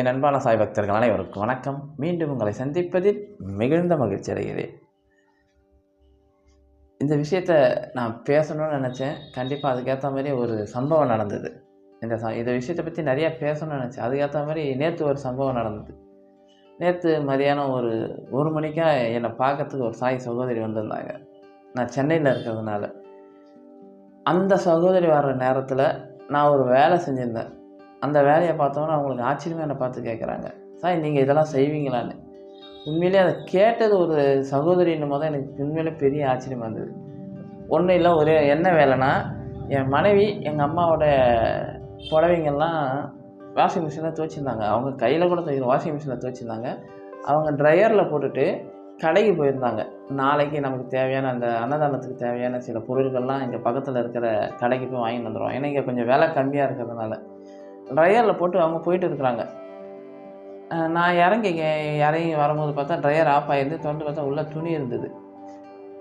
என் அன்பான சாய் பக்தர்கள் அனைவருக்கும் வணக்கம். மீண்டும் உங்களை சந்திப்பதில் மிகுந்த மகிழ்ச்சி அடைகிறேன். இந்த விஷயத்தை நான் பேசணும்னு நினச்சேன். கண்டிப்பாக அதுக்கேற்ற மாதிரி ஒரு சம்பவம் நடந்தது. இந்த ச இந்த விஷயத்தை பற்றி நிறையா பேசணும்னு நினச்சேன். அதுக்கேற்ற மாதிரி நேற்று ஒரு சம்பவம் நடந்தது. நேற்று மதியானம் ஒரு ஒரு மணிக்காக என்னை பார்க்கறதுக்கு ஒரு சாய் சகோதரி வந்திருந்தாங்க. நான் சென்னையில் இருக்கிறதுனால. அந்த சகோதரி வர்ற நேரத்தில் நான் ஒரு வேலை செஞ்சுருந்தேன். அந்த வேலையை பார்த்தோன்னா அவங்களுக்கு ஆச்சரியமாக என்னை பார்த்து கேட்குறாங்க. சார் நீங்கள் இதெல்லாம் செய்வீங்களான்னு? உண்மையிலே அதை கேட்டது ஒரு சகோதரின்னு போது எனக்கு உண்மையிலே பெரிய ஆச்சரியமாக இருந்தது ஒன்றும் இல்லை ஒரே என்ன வேலைன்னா என் மனைவி எங்கள் அம்மாவோட புடவைங்கள்லாம் வாஷிங் மிஷினில் துவைச்சிருந்தாங்க. அவங்க கையில் கூட துவைக்கிற வாஷிங் மிஷினில் துவைச்சிருந்தாங்க. அவங்க ட்ரையரில் போட்டுட்டு கடைக்கு போயிருந்தாங்க. நாளைக்கு நமக்கு தேவையான அந்த அன்னதானத்துக்கு தேவையான சில பொருட்கள்லாம் இங்கே பக்கத்தில் இருக்கிற கடைக்கு போய் வாங்கிட்டு வந்துடுவோம் ஏன்னா இங்கே கொஞ்சம் விலை கம்மியாக இருக்கிறதுனால. ட்ரையரில் போட்டு அவங்க போயிட்டு இருக்கிறாங்க. நான் இறங்கி இறங்கி வரும்போது பார்த்தா ட்ரையர் ஆஃப் ஆகிருந்து தொண்டு பார்த்தா உள்ள துணி இருந்தது.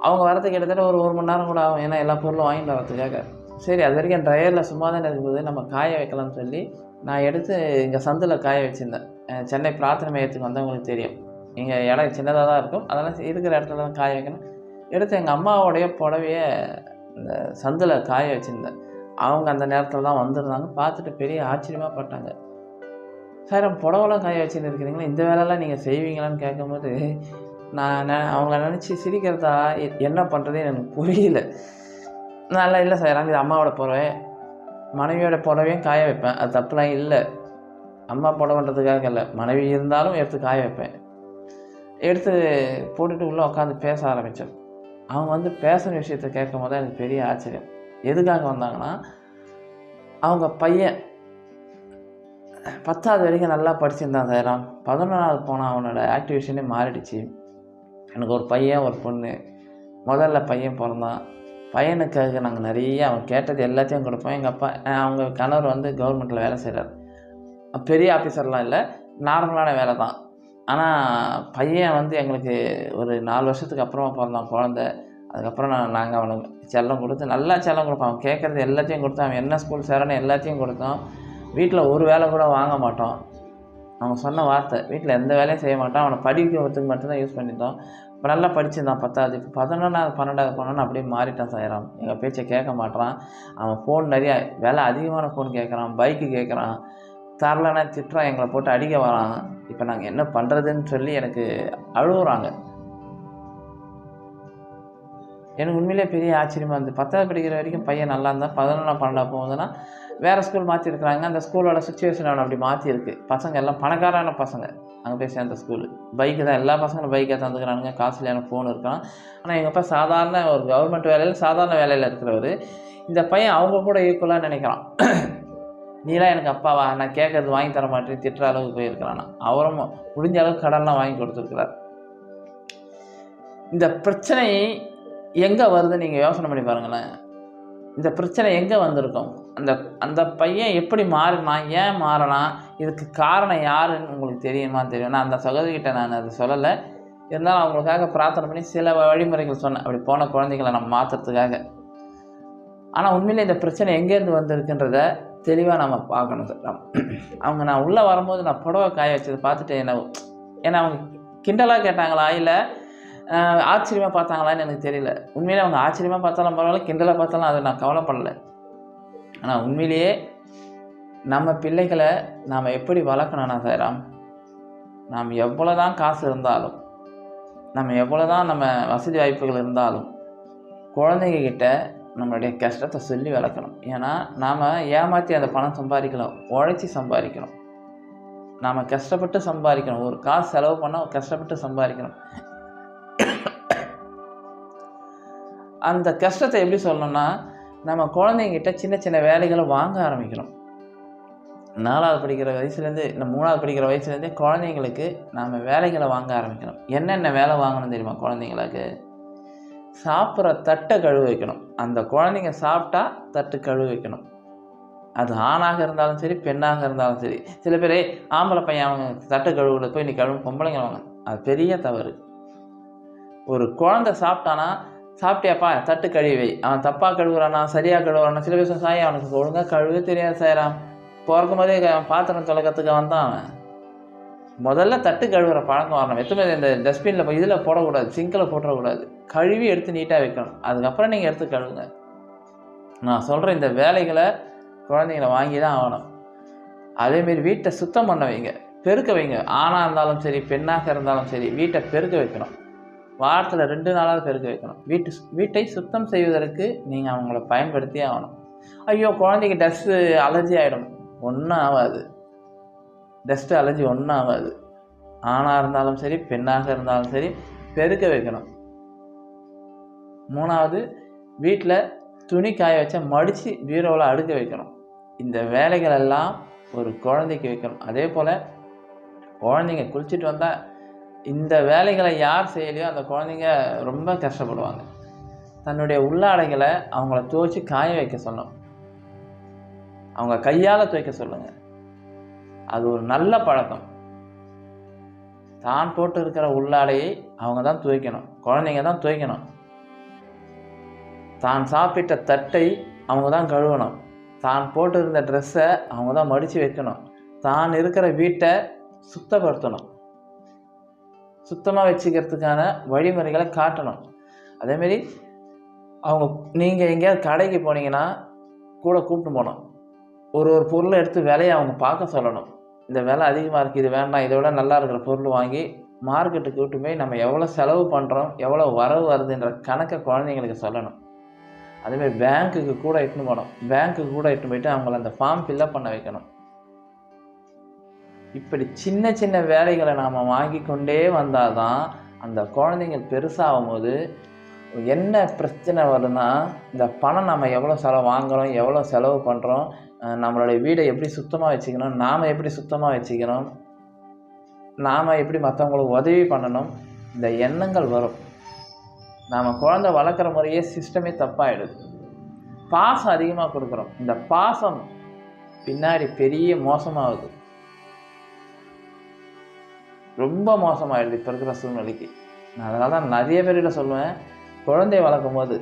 அவங்க வரதுக்கு கிட்டத்தட்ட ஒரு ஒரு மணி நேரம் கூட ஆகும். ஏன்னா எல்லா பொருளும் வாங்கிட்டு வரதுக்காக சரி அது வரைக்கும் ட்ரையரில் சும்மா தானே இருக்கும்போது நம்ம காய வைக்கலாம்னு சொல்லி நான் எடுத்து இங்கே சந்தில் காய வச்சுருந்தேன். சென்னை பிரார்த்தனை மையத்துக்கு வந்தவங்களுக்கு தெரியும். இங்கே இடம் சின்னதாக தான் இருக்கும். அதெல்லாம் இருக்கிற இடத்துல தான் காய வைக்கணும். எடுத்து எங்கள் அம்மாவோடைய புடவைய இந்த சந்தில் காய வச்சுருந்தேன். அவங்க அந்த நேரத்தில் தான் வந்திருந்தாங்க. பார்த்துட்டு பெரிய ஆச்சரியமாக பட்டாங்க. சார் புடவெல்லாம் காய வச்சுன்னு இருக்கிறீங்களா இந்த வேலைலாம் நீங்கள் செய்வீங்களான்னு கேட்கும்போது நான் நெ- அவங்க நினச்சி சிரிக்கிறதா எ- என்ன பண்ணுறதே எனக்கு புரியல. நல்லா இல்லை சார். இது அம்மாவோட புடவை. மனைவியோட புடவையும் காய வைப்பேன். அது தப்புலாம் இல்லை. அம்மா புடவைன்றதுக்காக இல்லை. மனைவி இருந்தாலும் எடுத்து காய வைப்பேன். எடுத்து போட்டுட்டு உள்ளே உட்காந்து பேச ஆரம்பித்தேன் அவங்க வந்து பேசுகிற விஷயத்த கேட்கும் போது எனக்கு பெரிய ஆச்சரியம். எதுக்காக வந்தாங்கன்னா அவங்க பையன் பத்தாவது வரைக்கும் நல்லா படிச்சிருந்தான் சாயிராம் பதினொன்றாவது போனால் அவனோட ஆக்டிவேஷனே மாறிடுச்சு. எனக்கு ஒரு பையன் ஒரு பொண்ணு. முதல்ல பையன் பிறந்தான். பையனுக்காக நாங்கள் நிறைய அவன் கேட்டது எல்லாத்தையும் கொடுப்போம். எங்கள் அப்பா அவங்க கணவர் வந்து கவர்மெண்ட்டில் வேலை செய்கிறார் பெரிய ஆஃபீஸர்லாம் இல்லை நார்மலான வேலை தான். ஆனால் பையன் வந்து எங்களுக்கு ஒரு நாலு வருஷத்துக்கு அப்புறமா பிறந்தான் குழந்த. அதுக்கப்புறம் நான் நாங்கள் அவனுக்கு செல்லம் கொடுத்து நல்லா செல்லம் கொடுப்போம். அவன் கேட்குறது எல்லாத்தையும் கொடுத்தோம் அவன் என்ன ஸ்கூல் சேரணும் எல்லாத்தையும் கொடுத்தோம் வீட்டில் ஒரு வேலை கூட வாங்க மாட்டோம். அவங்க சொன்ன வார்த்தை வீட்டில் எந்த வேலையும் செய்ய மாட்டோம் அவனை படிக்கிறதுக்கு மட்டும்தான் யூஸ் பண்ணியிருந்தோம் இப்போ நல்லா படிச்சிருந்தான் பத்தாவது. இப்போ பதினொன்றாவது பன்னெண்டாவது போனோன்னு அப்படியே மாறிட்டான் சாயிராம். எங்கள் பேச்சை கேட்க மாட்டான் அவன் ஃபோன் நிறையா விலை அதிகமான ஃபோன் கேட்குறான் பைக்கு கேட்குறான். தரலன்னா திட்டுறான் எங்களை போட்டு அடிக்க வரான். இப்போ நாங்கள் என்ன பண்ணுறதுன்னு சொல்லி எனக்கு அழுகுறாங்க எனக்கு உண்மையிலே பெரிய ஆச்சரியமாக இருந்தது. பத்தாவது படிக்கிற வரைக்கும் பையன் நல்லா இருந்தால் பதினொன்றாம் பன்னெண்டாவது போகுதுன்னா வேறு ஸ்கூல் மாற்றிருக்கிறாங்க அந்த ஸ்கூலோட சுச்சுவேஷன் அவனை அப்படி மாற்றிருக்கு பசங்க எல்லாம் பணக்காரான பசங்க. அங்கே போய் சேர்ந்த ஸ்கூலு பைக்கு தான். எல்லா பசங்களும் பைக்கை தந்துக்கிறானுங்க. காசுலியான ஃபோன் இருக்கான். ஆனால் எங்கள் அப்பா சாதாரண ஒரு கவர்மெண்ட் வேலையில் சாதாரண வேலையில் இருக்கிறவர். இந்த பையன் அவங்க கூட ஈக்குவலாக நினைக்கிறான். நீலாம் எனக்கு அப்பாவா? நான் கேட்கறது வாங்கி தர மாட்டேன். திட்டுற அளவுக்கு போயிருக்கிறானா? அவரும் முடிஞ்ச அளவுக்கு கடன்லாம் வாங்கி கொடுத்துருக்குறார். இந்த பிரச்சனை எங்கே வருதுன்னு நீங்கள் யோசனை பண்ணி பாருங்களேன். இந்த பிரச்சனை எங்கே வந்திருக்கும்? அந்த அந்த பையன் எப்படி மாறினான் ஏன் மாறலாம்? இதுக்கு காரணம் யாருன்னு உங்களுக்கு தெரியுமா தெரியும்? நான் அந்த சகோதரிகிட்ட நான் அதை சொல்லலை. இருந்தாலும் அவங்களுக்காக பிரார்த்தனை பண்ணி சில வழிமுறைகள் சொன்னேன். அப்படி போன குழந்தைகளை நம்ம மாற்றுறதுக்காக ஆனால் உண்மையிலே இந்த பிரச்சனை எங்கேருந்து வந்திருக்குன்றத தெளிவாக நம்ம பார்க்கணும் சார். அவங்க நான் உள்ளே வரும்போது நான் புடவை காய வச்சதை பார்த்துட்டு என்ன ஏன்னா அவங்க கிண்டலாக கேட்டாங்களா? இல்லை ஆச்சரியமாக பார்த்தாங்களான்னு எனக்கு தெரியல. உண்மையிலே அவங்க ஆச்சரியமாக பார்த்தாலும் பரவாயில்ல கிண்டலாக பார்த்தாலும் அதை நான் கவலைப்படலை. ஆனால் உண்மையிலேயே நம்ம பிள்ளைகளை நாம் எப்படி வளர்க்கணும்னா சாராம் நாம் எவ்வளோ தான் காசு இருந்தாலும் நம்ம எவ்வளோ தான் நம்ம வசதி வாய்ப்புகள் இருந்தாலும் குழந்தைங்கக்கிட்ட நம்மளுடைய கஷ்டத்தை சொல்லி வளர்க்கணும். ஏன்னா நாம் ஏமாற்றி அந்த பணம் சம்பாதிக்கலாம் உழைச்சி சம்பாதிக்கணும். நாம் கஷ்டப்பட்டு சம்பாதிக்கணும். ஒரு காசு செலவு பண்ணால் கஷ்டப்பட்டு சம்பாதிக்கணும். அந்த கஷ்டத்தை எப்படி சொல்லணும்னா நம்ம குழந்தைங்கிட்ட சின்ன சின்ன வேலைகளை வாங்க ஆரம்பிக்கணும். நாலாவது படிக்கிற வயசுலேருந்து இந்த மூணாவது படிக்கிற வயசுலேருந்தே குழந்தைங்களுக்கு நாம் வேலைகளை வாங்க ஆரம்பிக்கணும். என்னென்ன வேலை வாங்கணும் தெரியுமா குழந்தைங்களுக்கு? சாப்பிட்ற தட்டை கழுவு வைக்கணும். அந்த குழந்தைங்க சாப்பிட்டா தட்டு கழுவு வைக்கணும். அது ஆணாக இருந்தாலும் சரி பெண்ணாக இருந்தாலும் சரி. சில பேர் ஆம்பளை பையன் அவங்க தட்டு கழுவுல போய் நீ கழுவு பொம்பளைங்க வாங்க. அது பெரிய தவறு. ஒரு குழந்தை சாப்பிட்டானா சாப்பிட்டியாப்பா தட்டு கழுவி. அவன் தப்பாக கழுவுறானா சரியாக கழுவுறானா சில பேர் சாய் அவனுக்கு ஒழுங்காக கழுவே தெரியாது சாயிராம் பிறக்கும் போதே பாத்திரம் தொலைக்கிறதுக்கு வந்தான் அவன். முதல்ல தட்டு கழுவுற பழக்கம் வரணும். எத்தனை இந்த டஸ்ட்பினில் போய் இதில் போடக்கூடாது சிங்கில் போட்டுறக்கூடாது. கழுவி எடுத்து நீட்டாக வைக்கணும். அதுக்கப்புறம் நீங்கள் எடுத்து கழுவுங்க. நான் சொல்கிற இந்த வேலைகளை குழந்தைங்கள வாங்கி தான் ஆகணும் அதேமாரி வீட்டை சுத்தம் பண்ண வைங்க. பெருக்க வைங்க. ஆணாக இருந்தாலும் சரி பெண்ணாக இருந்தாலும் சரி வீட்டை பெருக்க வைக்கணும். வாரத்தில் ரெண்டு நாளாவது பெருக்க வைக்கணும். வீட்டு வீட்டை சுத்தம் செய்வதற்கு நீங்கள் அவங்கள பயன்படுத்தியே ஆகணும். ஐயோ குழந்தைக்கு டஸ்ட்டு அலர்ஜி ஆகிடும் ஒன்றும் ஆகாது. டஸ்ட்டு அலர்ஜி ஒன்றும் ஆகாது. ஆணாக இருந்தாலும் சரி பெண்ணாக இருந்தாலும் சரி பெருக்க வைக்கணும். மூணாவது வீட்டில் துணி காய வச்ச மடித்து பீரோவில் அடுக்க வைக்கணும். இந்த வேலைகள் எல்லாம் ஒரு குழந்தைக்கு வைக்கணும். அதே போல் குழந்தைங்க குளிச்சுட்டு வந்தால் இந்த வேலைகளை யார் செய்யலையோ அந்த குழந்தைங்க ரொம்ப கஷ்டப்படுவாங்க. தன்னுடைய உள்ளாடைகளை அவங்கள துவைச்சி காய வைக்க சொல்லணும். அவங்க கையால் துவைக்க சொல்லுங்கள் அது ஒரு நல்ல பழக்கம். தான் போட்டு இருக்கிற உள்ளாடையை அவங்க தான் துவைக்கணும். குழந்தைங்க தான் துவைக்கணும். தான் சாப்பிட்ட தட்டை அவங்க தான் கழுவணும். தான் போட்டிருந்த ட்ரெஸ்ஸை அவங்க தான் மடித்து வைக்கணும். தான் இருக்கிற வீட்டை சுத்தப்படுத்தணும். சுத்தமாக வச்சுக்கிறதுக்கான வழிமுறைகளை காட்டணும். அதேமாரி அவங்க நீங்கள் எங்கேயாவது கடைக்கு போனீங்கன்னா கூட கூப்பிட்டு போகணும். ஒரு ஒரு பொருளை எடுத்து விலையை அவங்க பார்க்க சொல்லணும். இந்த விலை அதிகமாக இருக்குது இது வேண்டாம் இதை விட நல்லா இருக்கிற பொருள் வாங்கி மார்க்கெட்டுக்கு விட்டு போய் நம்ம எவ்வளோ செலவு பண்ணுறோம் எவ்வளோ வரவு வருதுன்ற கணக்கை குழந்தைங்களுக்கு சொல்லணும். அதேமாதிரி பேங்க்குக்கு கூட இட்டுன்னு போகணும். பேங்க்குக்கு கூட இட்டுன்னு போயிட்டு அவங்கள அந்த ஃபார்ம் ஃபில்லப் பண்ண வைக்கணும். இப்படி சின்ன சின்ன வேலைகளை நாம் வாங்கி கொண்டே வந்தால் தான் அந்த குழந்தைங்க பெருசாகும் போது என்ன பிரச்சனை வரும்னா இந்த பணம் நம்ம எவ்வளோ செலவு வாங்குகிறோம் எவ்வளோ செலவு பண்ணுறோம் நம்மளுடைய வீடை எப்படி சுத்தமாக வச்சுக்கணும் நாம் எப்படி சுத்தமாக வச்சுக்கணும் நாம் எப்படி மற்றவங்களுக்கு உதவி பண்ணணும் இந்த எண்ணங்கள் வரும். நாம் குழந்தை வளர்க்குற முறையே சிஸ்டமே தப்பாகிடுது பாசம் அதிகமாக கொடுக்குறோம். இந்த பாசம் பின்னாடி பெரிய மோசமாகுது. ரொம்ப மோசமாகிடுது இப்போ இருக்கிற சூழ்நிலைக்கு. நான் அதனால தான் நிறைய பேர்கிட்ட சொல்லுவேன் குழந்தைய வளர்க்கும் போது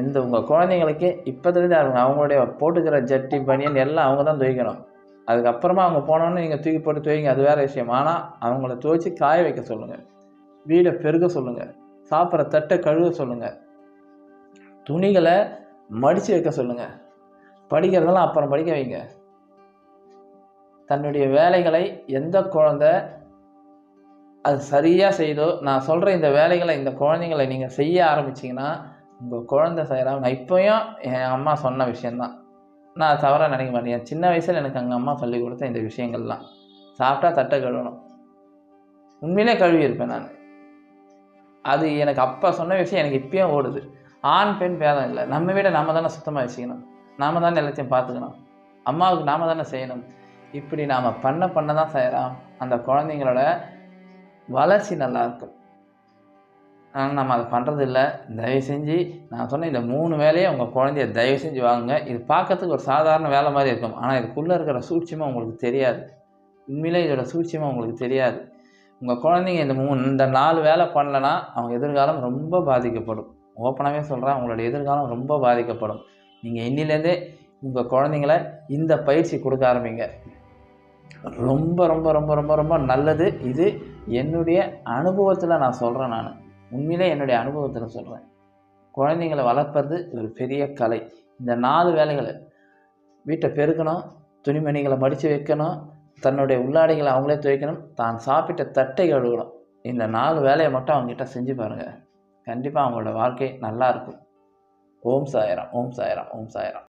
எந்த உங்கள் குழந்தைங்களுக்கு இப்போதுலேருந்து அவங்க அவங்களுடைய போட்டுக்கிற ஜட்டி பனியன் எல்லாம் அவங்க தான் துவைக்கணும். அதுக்கப்புறமா அவங்க போனோன்னு நீங்கள் தூக்கி போட்டு துவைங்க அது வேறு விஷயம். ஆனால் அவங்கள துவைச்சி காய வைக்க சொல்லுங்கள் வீடை பெருக சொல்லுங்கள் சாப்பிட்ற தட்டை கழுவ சொல்லுங்கள் துணிகளை மடித்து வைக்க சொல்லுங்கள் படிக்கிறதெல்லாம் அப்புறம் படிக்க வைங்க. தன்னுடைய வேலைகளை எந்த குழந்தை அது சரியாக செய்தோ நான் சொல்கிற இந்த வேலைகளை இந்த குழந்தைங்களை நீங்கள் செய்ய ஆரம்பிச்சிங்கன்னா உங்கள் குழந்தை செய்கிறா நான் இப்போயும் என் அம்மா சொன்ன விஷயந்தான் நான் தவறாக நினைக்க மாட்டேன். என் சின்ன வயசில் எனக்கு எங்கள் அம்மா சொல்லி கொடுத்த இந்த விஷயங்கள்லாம். சாப்பிட்டா தட்டை கழுவணும். உண்மையிலே கழுவி இருப்பேன் நான். அது எனக்கு அப்போ சொன்ன விஷயம் எனக்கு இப்பயும் ஓடுது. ஆண் பெண் பேதம் இல்லை. நம்ம வீட நாம தானே சுத்தமாக வச்சுக்கணும். நாம தானே எல்லாத்தையும் பார்த்துக்கணும். அம்மாவுக்கு நாம தானே செய்யணும். இப்படி நாம் பண்ண பண்ண தான் செய்கிறோம் அந்த குழந்தைங்களோட வளர்ச்சி நல்லாயிருக்கும். ஆனால் நம்ம அதை பண்ணுறதில்ல தயவு செஞ்சு நான் சொன்ன இந்த மூணு வேலையை உங்கள் குழந்தைய தயவு செஞ்சு வாங்க இது பார்க்கறதுக்கு ஒரு சாதாரண வேலை மாதிரி இருக்கும். ஆனால் இதுக்குள்ளே இருக்கிற சூழ்ச்சியமாக உங்களுக்கு தெரியாது. உண்மையிலே இதோட சூட்சியமாக உங்களுக்கு தெரியாது. உங்கள் குழந்தைங்க இந்த மூணு இந்த நாலு வேலை பண்ணலன்னா அவங்க எதிர்காலம் ரொம்ப பாதிக்கப்படும். ஓப்பனாகவே சொல்கிறேன் அவங்களோட எதிர்காலம் ரொம்ப பாதிக்கப்படும். நீங்கள் இன்னிலேருந்தே உங்கள் குழந்தைங்கள இந்த பயிற்சி கொடுக்க ஆரம்பிங்க. ரொம்ப ரொம்ப ரொம்ப ரொம்ப ரொம்ப நல்லது. இது என்னுடைய அனுபவத்தில் நான் சொல்கிறேன் நான். உண்மையிலே என்னுடைய அனுபவத்தில் சொல்கிறேன் குழந்தைங்களை வளர்ப்பது ஒரு பெரிய கலை. இந்த நாலு வேலைகளை வீட்டை பெருக்கணும் துணிமணிகளை மடித்து வைக்கணும் தன்னுடைய உள்ளாடைகளை அவங்களே துவைக்கணும் தான் சாப்பிட்ட தட்டை கழுவணும். இந்த நாலு வேலையை மட்டும் அவங்ககிட்ட செஞ்சு பாருங்கள் கண்டிப்பாக அவங்களோட வாழ்க்கை நல்லா இருக்கும். ஓம் சாயராம் ஓம் சாயராம் ஓம் சாயராம்.